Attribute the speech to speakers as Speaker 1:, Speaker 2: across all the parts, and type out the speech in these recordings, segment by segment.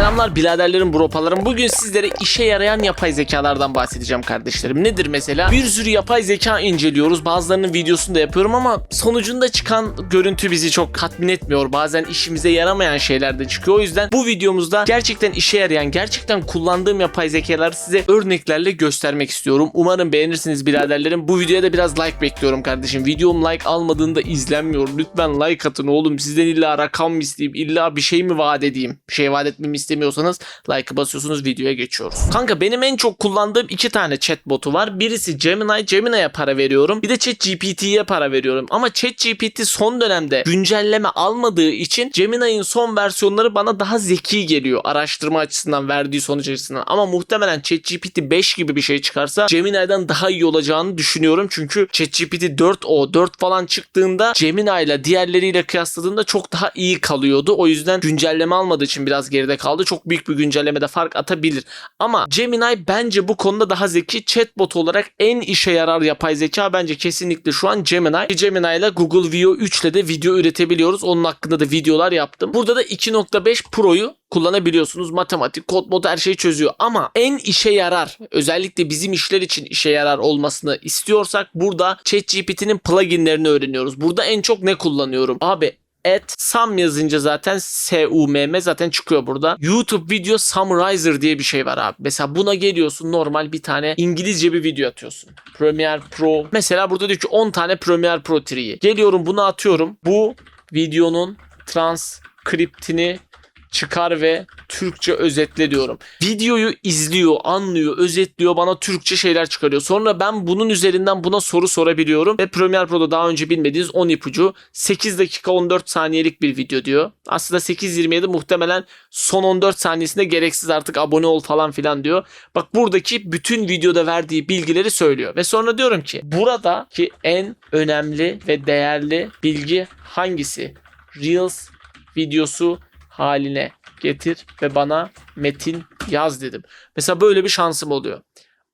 Speaker 1: Selamlar biraderlerim, bropalarım. Bugün sizlere işe yarayan yapay zekalardan bahsedeceğim kardeşlerim. Nedir mesela? Bir sürü yapay zeka inceliyoruz. Bazılarının videosunu da yapıyorum ama sonucunda çıkan görüntü bizi çok tatmin etmiyor. Bazen işimize yaramayan şeyler de çıkıyor. O yüzden bu videomuzda gerçekten işe yarayan, gerçekten kullandığım yapay zekaları size örneklerle göstermek istiyorum. Umarım beğenirsiniz biraderlerim. Bu videoya da biraz like bekliyorum kardeşim. Videom like almadığında izlenmiyor. Lütfen like atın oğlum. Sizden illa rakam mı isteyeyim? İlla bir şey mi vaat edeyim? Şey vaat etmemi istemiyorsanız like'ı basıyorsunuz videoya geçiyoruz. Kanka benim en çok kullandığım iki tane chatbotu var. Birisi Gemini. Gemini'ye para veriyorum. Bir de ChatGPT'ye para veriyorum. Ama ChatGPT son dönemde güncelleme almadığı için Gemini'nin son versiyonları bana daha zeki geliyor. Araştırma açısından verdiği sonuç açısından. Ama muhtemelen ChatGPT 5 gibi bir şey çıkarsa Gemini'den daha iyi olacağını düşünüyorum. Çünkü ChatGPT 4o 4 falan çıktığında Gemini ile diğerleriyle kıyasladığında çok daha iyi kalıyordu. O yüzden güncelleme almadığı için biraz geride kaldı. Çok büyük bir güncellemede fark atabilir. Ama Gemini bence bu konuda daha zeki. Chatbot olarak en işe yarar yapay zeka bence kesinlikle şu an Gemini. Gemini ile Google Veo 3 ile de video üretebiliyoruz. Onun hakkında da videolar yaptım. Burada da 2.5 Pro'yu kullanabiliyorsunuz. Matematik, kod mod her şeyi çözüyor. Ama en işe yarar, özellikle bizim işler için işe yarar olmasını istiyorsak burada ChatGPT'nin pluginlerini öğreniyoruz. Burada en çok ne kullanıyorum? Abi at sum yazınca zaten S-U-M-M zaten çıkıyor burada. YouTube Video Summarizer diye bir şey var abi. Mesela buna geliyorsun normal bir tane İngilizce bir video atıyorsun. Premiere Pro. Mesela burada diyor ki 10 tane Premiere Pro tree'yi. Geliyorum bunu atıyorum. Bu videonun transkriptini çıkar ve Türkçe özetle diyorum. Videoyu izliyor, anlıyor, özetliyor, bana Türkçe şeyler çıkarıyor. Sonra ben bunun üzerinden buna soru sorabiliyorum ve Premiere Pro'da daha önce bilmediğiniz 10 ipucu 8 dakika 14 saniyelik bir video diyor. Aslında 8.27 muhtemelen son 14 saniyesinde gereksiz artık abone ol falan filan diyor. Bak buradaki bütün videoda verdiği bilgileri söylüyor ve sonra diyorum ki buradaki en önemli ve değerli bilgi hangisi? Reels videosu haline getir ve bana metin yaz dedim. Mesela böyle bir şansım oluyor.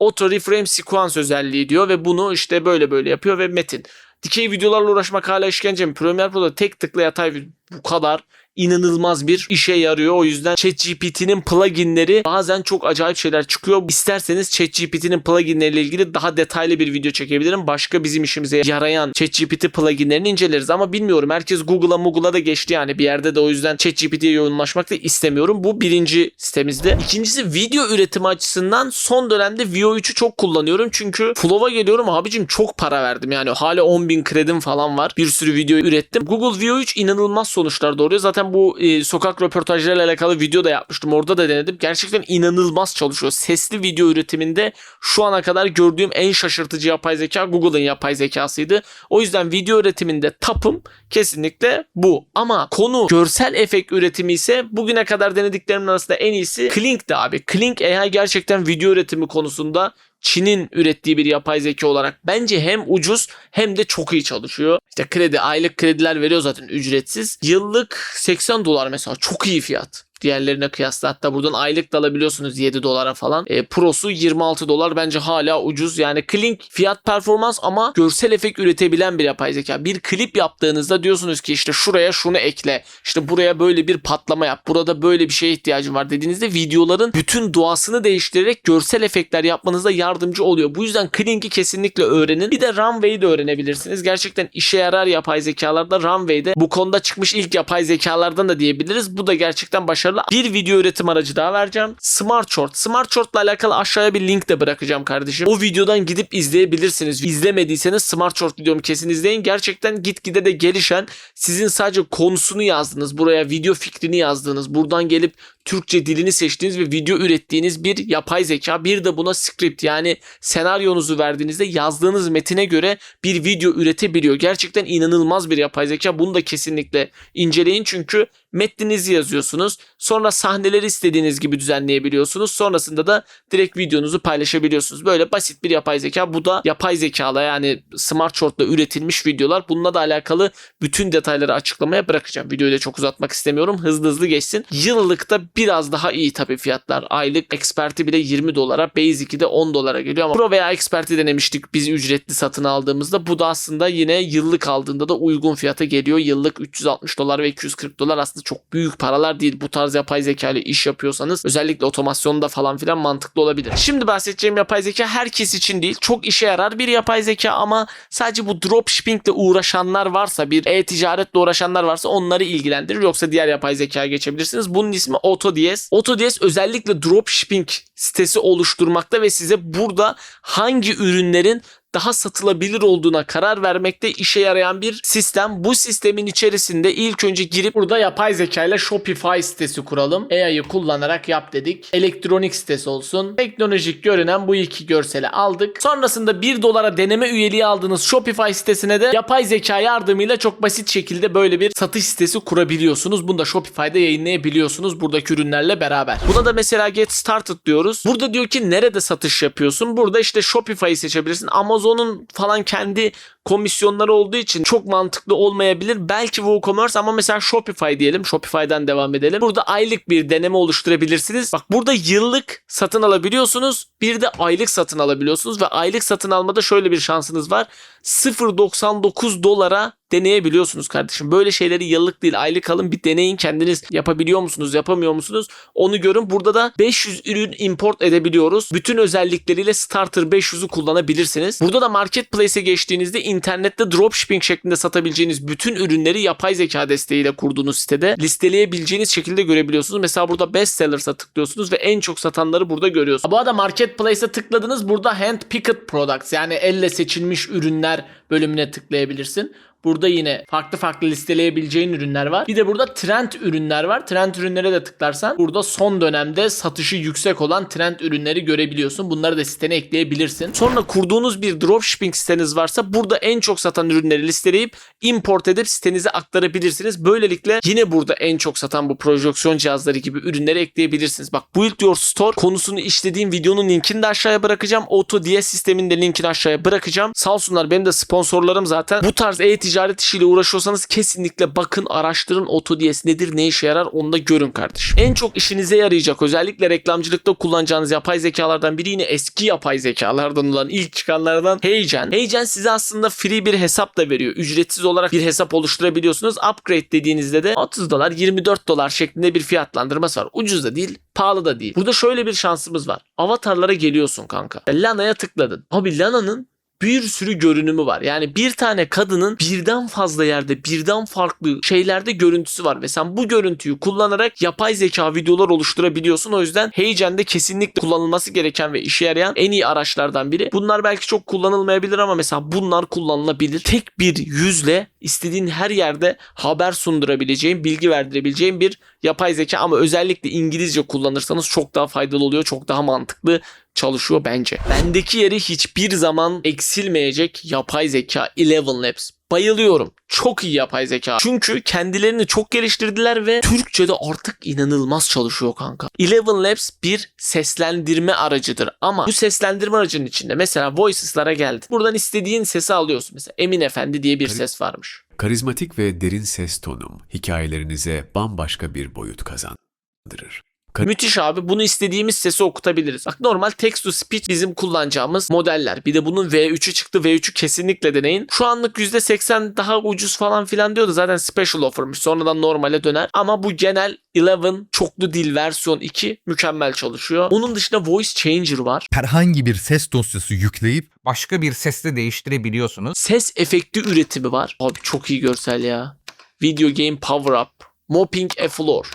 Speaker 1: Auto reframe sequence özelliği diyor ve bunu işte böyle böyle yapıyor ve metin. Dikey videolarla uğraşmak hala işkence mi? Premiere Pro'da tek tıkla yatay bu kadar inanılmaz bir işe yarıyor. O yüzden ChatGPT'nin pluginleri bazen çok acayip şeyler çıkıyor. İsterseniz ChatGPT'nin pluginleriyle ilgili daha detaylı bir video çekebilirim. Başka bizim işimize yarayan ChatGPT pluginlerini inceleriz ama bilmiyorum. Herkes Google'a Google'a da geçti yani bir yerde de o yüzden ChatGPT'ye yoğunlaşmak da istemiyorum. Bu birinci sitemizde. İkincisi video üretimi açısından son dönemde VO3'ü çok kullanıyorum. Çünkü Flow'a geliyorum abicim çok para verdim yani. Hala 10.000 kredim falan var. Bir sürü video ürettim. Google VO3 inanılmaz sonuçlar doğuruyor. Zaten bu e, sokak röportajlarıyla alakalı video da yapmıştım. Orada da denedim. Gerçekten inanılmaz çalışıyor. Sesli video üretiminde şu ana kadar gördüğüm en şaşırtıcı yapay zeka Google'ın yapay zekasıydı. O yüzden video üretiminde tapım kesinlikle bu. Ama konu görsel efekt üretimi ise bugüne kadar denediklerimin arasında en iyisi Klink'ti abi. Klink AI gerçekten video üretimi konusunda Çin'in ürettiği bir yapay zeka olarak bence hem ucuz hem de çok iyi çalışıyor. İşte kredi, aylık krediler veriyor zaten ücretsiz. Yıllık 80 dolar mesela çok iyi fiyat. Diğerlerine kıyasla hatta buradan aylık da alabiliyorsunuz 7 dolara falan. E, Pro'su 26 dolar bence hala ucuz. Yani Klink fiyat performans ama görsel efekt üretebilen bir yapay zeka. Bir klip yaptığınızda diyorsunuz ki işte şuraya şunu ekle. işte buraya böyle bir patlama yap. Burada böyle bir şeye ihtiyacım var dediğinizde videoların bütün doğasını değiştirerek görsel efektler yapmanıza yardımcı oluyor. Bu yüzden Klink'i kesinlikle öğrenin. Bir de Runway'i de öğrenebilirsiniz. Gerçekten işe yarar yapay zekalarda Runway'de bu konuda çıkmış ilk yapay zekalardan da diyebiliriz. Bu da gerçekten başarılı. Bir video üretim aracı daha vereceğim. Smart Short. Smart Short'la alakalı aşağıya bir link de bırakacağım kardeşim. O videodan gidip izleyebilirsiniz. İzlemediyseniz Smart Short videomu kesin izleyin. Gerçekten gitgide de gelişen sizin sadece konusunu yazdığınız, buraya video fikrini yazdığınız, buradan gelip Türkçe dilini seçtiğiniz ve video ürettiğiniz bir yapay zeka. Bir de buna script yani senaryonuzu verdiğinizde yazdığınız metine göre bir video üretebiliyor. Gerçekten inanılmaz bir yapay zeka. Bunu da kesinlikle inceleyin çünkü metninizi yazıyorsunuz. Sonra sahneleri istediğiniz gibi düzenleyebiliyorsunuz. Sonrasında da direkt videonuzu paylaşabiliyorsunuz. Böyle basit bir yapay zeka. Bu da yapay zekala yani Smart Short'la üretilmiş videolar. Bununla da alakalı bütün detayları açıklamaya bırakacağım. Videoyu da çok uzatmak istemiyorum. Hızlı hızlı geçsin. Yıllıkta biraz daha iyi tabii fiyatlar. Aylık Expert'i bile 20 dolara, Basic'i de 10 dolara geliyor ama Pro veya Expert'i denemiştik biz ücretli satın aldığımızda. Bu da aslında yine yıllık aldığında da uygun fiyata geliyor. Yıllık 360 dolar ve 240 dolar aslında çok büyük paralar değil. Bu tarz yapay zeka ile iş yapıyorsanız özellikle otomasyonda falan filan mantıklı olabilir. Şimdi bahsedeceğim yapay zeka herkes için değil. Çok işe yarar bir yapay zeka ama sadece bu dropshipping ile uğraşanlar varsa bir e-ticaretle uğraşanlar varsa onları ilgilendirir. Yoksa diğer yapay zekaya geçebilirsiniz. Bunun ismi AutoDS. AutoDS özellikle dropshipping sitesi oluşturmakta ve size burada hangi ürünlerin daha satılabilir olduğuna karar vermekte işe yarayan bir sistem. Bu sistemin içerisinde ilk önce girip burada yapay zeka ile Shopify sitesi kuralım. AI'yı kullanarak yap dedik. Elektronik sitesi olsun. Teknolojik görünen bu iki görseli aldık. Sonrasında 1 dolara deneme üyeliği aldığınız Shopify sitesine de yapay zeka yardımıyla çok basit şekilde böyle bir satış sitesi kurabiliyorsunuz. Bunu da Shopify'da yayınlayabiliyorsunuz buradaki ürünlerle beraber. Buna da mesela get started diyoruz. Burada diyor ki nerede satış yapıyorsun? Burada işte Shopify'ı seçebilirsin. Amazon'un falan kendi komisyonları olduğu için çok mantıklı olmayabilir. Belki WooCommerce ama mesela Shopify diyelim. Shopify'dan devam edelim. Burada aylık bir deneme oluşturabilirsiniz. Bak burada yıllık satın alabiliyorsunuz. Bir de aylık satın alabiliyorsunuz ve aylık satın almada şöyle bir şansınız var. 0.99 dolara deneyebiliyorsunuz kardeşim. Böyle şeyleri yıllık değil aylık alın bir deneyin kendiniz yapabiliyor musunuz yapamıyor musunuz onu görün. Burada da 500 ürün import edebiliyoruz. Bütün özellikleriyle Starter 500'ü kullanabilirsiniz. Burada da Marketplace'e geçtiğinizde internette dropshipping şeklinde satabileceğiniz bütün ürünleri yapay zeka desteğiyle kurduğunuz sitede listeleyebileceğiniz şekilde görebiliyorsunuz. Mesela burada bestsellers'a tıklıyorsunuz ve en çok satanları burada görüyorsunuz. Bu arada Marketplace'e tıkladınız. Burada hand picked products yani elle seçilmiş ürünler bölümüne tıklayabilirsin. Burada yine farklı farklı listeleyebileceğin ürünler var. Bir de burada trend ürünler var. Trend ürünlere de tıklarsan burada son dönemde satışı yüksek olan trend ürünleri görebiliyorsun. Bunları da sitene ekleyebilirsin. Sonra kurduğunuz bir dropshipping siteniz varsa burada en çok satan ürünleri listeleyip import edip sitenize aktarabilirsiniz. Böylelikle yine burada en çok satan bu projeksiyon cihazları gibi ürünleri ekleyebilirsiniz. Bak Build Your Store konusunu işlediğim videonun linkini de aşağıya bırakacağım. AutoDS sistemin de linkini aşağıya bırakacağım. Sağ olsunlar benim de sponsorlarım zaten. Bu tarz e-ticaret işiyle uğraşıyorsanız kesinlikle bakın araştırın AutoDS nedir ne işe yarar onu da görün kardeşim. En çok işinize yarayacak özellikle reklamcılıkta kullanacağınız yapay zekalardan biri yine eski yapay zekalardan olan ilk çıkanlardan Heygen. Heygen size aslında free bir hesap da veriyor. Ücretsiz olarak bir hesap oluşturabiliyorsunuz. Upgrade dediğinizde de 30 dolar 24 dolar şeklinde bir fiyatlandırması var. Ucuz da değil pahalı da değil. Burada şöyle bir şansımız var. Avatarlara geliyorsun kanka. Lana'ya tıkladın. Abi Lana'nın bir sürü görünümü var. Yani bir tane kadının birden fazla yerde birden farklı şeylerde görüntüsü var ve sen bu görüntüyü kullanarak yapay zeka videolar oluşturabiliyorsun. O yüzden Heygen'de kesinlikle kullanılması gereken ve işe yarayan en iyi araçlardan biri. Bunlar belki çok kullanılmayabilir ama mesela bunlar kullanılabilir. Tek bir yüzle istediğin her yerde haber sundurabileceğin, bilgi verdirebileceğin bir yapay zeka ama özellikle İngilizce kullanırsanız çok daha faydalı oluyor. Çok daha mantıklı çalışıyor bence. Bendeki yeri hiçbir zaman eksilmeyecek yapay zeka Eleven Labs. Bayılıyorum. Çok iyi yapay zeka. Çünkü kendilerini çok geliştirdiler ve Türkçe'de artık inanılmaz çalışıyor kanka. Eleven Labs bir seslendirme aracıdır ama bu seslendirme aracının içinde mesela Voices'lara geldi. Buradan istediğin sesi alıyorsun. Mesela Emin Efendi diye bir ses varmış.
Speaker 2: Karizmatik ve derin ses tonum hikayelerinize bambaşka bir boyut kazandırır.
Speaker 1: Müthiş abi. Bunu istediğimiz sesi okutabiliriz. Bak normal text to speech bizim kullanacağımız modeller. Bir de bunun V3'ü çıktı. V3'ü kesinlikle deneyin. Şu anlık %80 daha ucuz falan filan diyordu. Zaten special offer'mış. Sonradan normale döner. Ama bu genel 11 çoklu dil versiyon 2 mükemmel çalışıyor. Onun dışında voice changer var.
Speaker 3: herhangi bir ses dosyası yükleyip
Speaker 4: başka bir sesle değiştirebiliyorsunuz.
Speaker 1: Ses efekti üretimi var. Abi çok iyi görsel ya. Video game power up. Mopping a floor.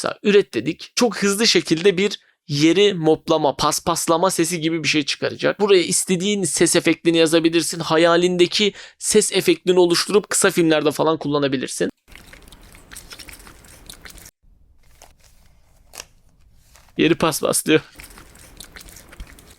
Speaker 1: Mesela üret dedik. Çok hızlı şekilde bir yeri moplama, paspaslama sesi gibi bir şey çıkaracak. Buraya istediğin ses efektini yazabilirsin. Hayalindeki ses efektini oluşturup kısa filmlerde falan kullanabilirsin. Yeri paspaslıyor.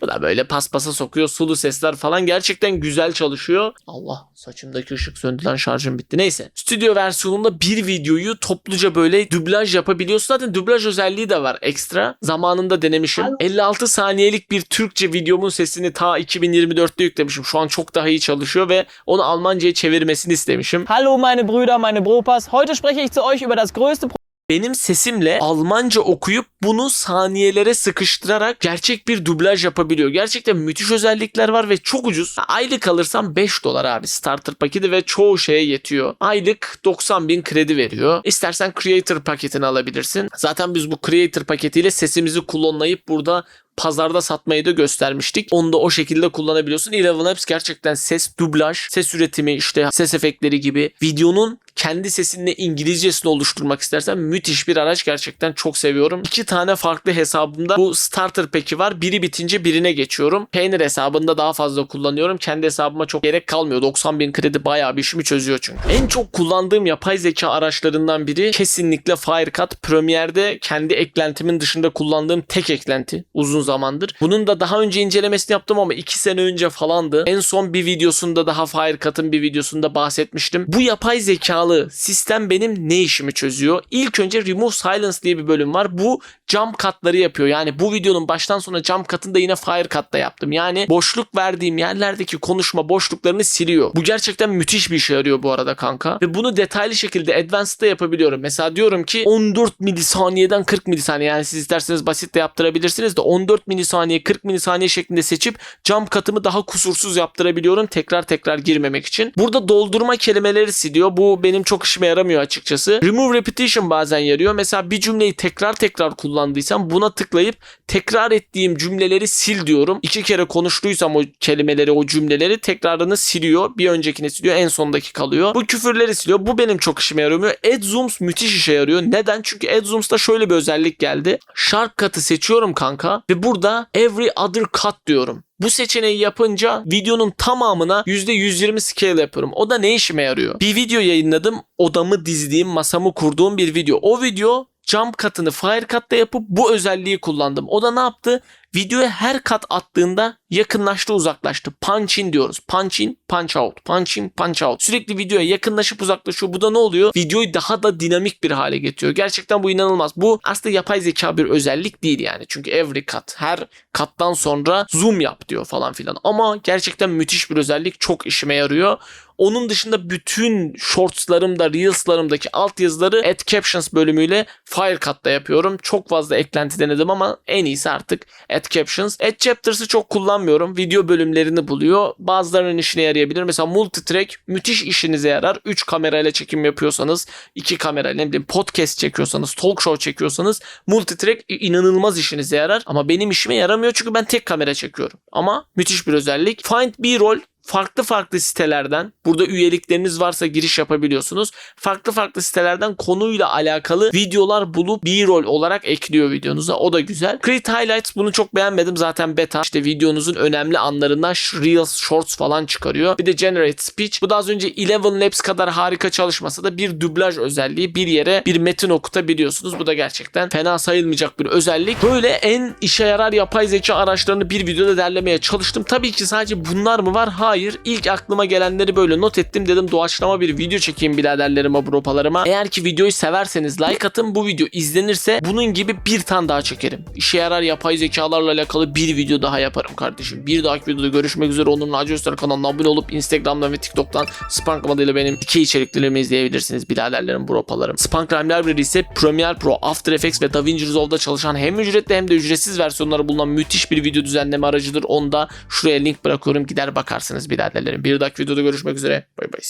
Speaker 1: Bu da böyle paspasa sokuyor sulu sesler falan gerçekten güzel çalışıyor. Allah saçımdaki ışık söndü lan şarjım bitti. Neyse. Stüdyo versiyonunda bir videoyu topluca böyle dublaj yapabiliyorsun. Zaten dublaj özelliği de var ekstra. Zamanında denemişim. 56 saniyelik bir Türkçe videomun sesini ta 2024'te yüklemişim. Şu an çok daha iyi çalışıyor ve onu Almanca'ya çevirmesini istemişim.
Speaker 5: Hallo meine Brüder, meine Bropas. Heute spreche ich zu euch über das größte
Speaker 1: benim sesimle Almanca okuyup bunu saniyelere sıkıştırarak gerçek bir dublaj yapabiliyor. Gerçekten müthiş özellikler var ve çok ucuz. Aylık alırsam 5 dolar abi starter paketi ve çoğu şeye yetiyor. Aylık 90 bin kredi veriyor. İstersen creator paketini alabilirsin. Zaten biz bu creator paketiyle sesimizi klonlayıp burada pazarda satmayı da göstermiştik. Onu da o şekilde kullanabiliyorsun. Eleven Labs gerçekten ses dublaj, ses üretimi işte ses efektleri gibi videonun kendi sesinle İngilizcesini oluşturmak istersen müthiş bir araç gerçekten çok seviyorum. İki tane farklı hesabımda bu starter peki var. Biri bitince birine geçiyorum. Paynter hesabında daha fazla kullanıyorum. Kendi hesabıma çok gerek kalmıyor. 90 bin kredi bayağı bir işimi çözüyor çünkü. En çok kullandığım yapay zeka araçlarından biri kesinlikle Firecut. Premiere'de kendi eklentimin dışında kullandığım tek eklenti uzun zamandır. Bunun da daha önce incelemesini yaptım ama 2 sene önce falandı. En son bir videosunda daha Firecut'ın bir videosunda bahsetmiştim. Bu yapay zekalı sistem benim ne işimi çözüyor? İlk önce Remove Silence diye bir bölüm var. Bu jump cut'ları yapıyor. Yani bu videonun baştan sona jump cut'ını da yine Firecut'ta yaptım. Yani boşluk verdiğim yerlerdeki konuşma boşluklarını siliyor. Bu gerçekten müthiş bir işe yarıyor bu arada kanka. Ve bunu detaylı şekilde Advanced'da yapabiliyorum. Mesela diyorum ki 14 milisaniyeden 40 milisaniye yani siz isterseniz basit de yaptırabilirsiniz de 14 milisaniye 40 milisaniye şeklinde seçip jump cut'ımı daha kusursuz yaptırabiliyorum tekrar tekrar girmemek için. Burada doldurma kelimeleri siliyor. Bu benim çok işime yaramıyor açıkçası. Remove repetition bazen yarıyor. Mesela bir cümleyi tekrar tekrar kullandıysam buna tıklayıp tekrar ettiğim cümleleri sil diyorum. İki kere konuştuysam o kelimeleri, o cümleleri tekrarını siliyor. Bir öncekini siliyor. En sondaki kalıyor. Bu küfürleri siliyor. Bu benim çok işime yaramıyor. Add zooms müthiş işe yarıyor. Neden? Çünkü Add zooms'ta şöyle bir özellik geldi. Sharp cut'ı seçiyorum kanka ve burada every other cut diyorum. Bu seçeneği yapınca videonun tamamına %120 scale yapıyorum. O da ne işime yarıyor? Bir video yayınladım. Odamı dizdiğim, masamı kurduğum bir video. O video jump cut'ını Firecut'ta yapıp bu özelliği kullandım. O da ne yaptı? Videoya her kat attığında yakınlaştı uzaklaştı. Punch in diyoruz. Punch in, punch out. Punch in, punch out. Sürekli videoya yakınlaşıp uzaklaşıyor. Bu da ne oluyor? Videoyu daha da dinamik bir hale getiriyor. Gerçekten bu inanılmaz. Bu aslında yapay zeka bir özellik değil yani. Çünkü every cut, her kattan sonra zoom yap diyor falan filan. Ama gerçekten müthiş bir özellik. Çok işime yarıyor. Onun dışında bütün shortslarımda, reelslarımdaki altyazıları Add Captions bölümüyle Firecut'ta yapıyorum. Çok fazla eklenti denedim ama en iyisi artık Add Captions. Add Chapters'ı çok kullanmıyorum. Video bölümlerini buluyor. Bazılarının işine yarayabilir. Mesela multitrack müthiş işinize yarar. 3 kamerayla çekim yapıyorsanız, 2 kamerayla ne bileyim podcast çekiyorsanız, talk show çekiyorsanız multitrack inanılmaz işinize yarar. Ama benim işime yaramıyor çünkü ben tek kamera çekiyorum. Ama müthiş bir özellik. Find B-roll farklı farklı sitelerden burada üyelikleriniz varsa giriş yapabiliyorsunuz. Farklı farklı sitelerden konuyla alakalı videolar bulup B-roll olarak ekliyor videonuza. O da güzel. Create Highlights bunu çok beğenmedim. Zaten beta işte videonuzun önemli anlarından Reels, Shorts falan çıkarıyor. Bir de Generate Speech. Bu da az önce Eleven Labs kadar harika çalışmasa da bir dublaj özelliği. Bir yere bir metin okutabiliyorsunuz. Bu da gerçekten fena sayılmayacak bir özellik. Böyle en işe yarar yapay zeka araçlarını bir videoda derlemeye çalıştım. Tabii ki sadece bunlar mı var? Hayır. İlk aklıma gelenleri böyle not ettim dedim doğaçlama bir video çekeyim biraderlerime, bropalarıma. Eğer ki videoyu severseniz like atın. Bu video izlenirse bunun gibi bir tane daha çekerim. İşe yarar yapay zekalarla alakalı bir video daha yaparım kardeşim. Bir dahaki videoda görüşmek üzere. Onur'un Acı Öztürk kanalına abone olup Instagram'dan ve TikTok'tan Spank adıyla benim dikey içeriklerimi izleyebilirsiniz biraderlerim, bropalarım. Spank Rhyme Library ise Premiere Pro, After Effects ve DaVinci Resolve'da çalışan hem ücretli hem de ücretsiz versiyonları bulunan müthiş bir video düzenleme aracıdır. Onu da şuraya link bırakıyorum. Gider bakarsınız biraderlerim. Bir dahaki videoda görüşmek üzere. Bay bay.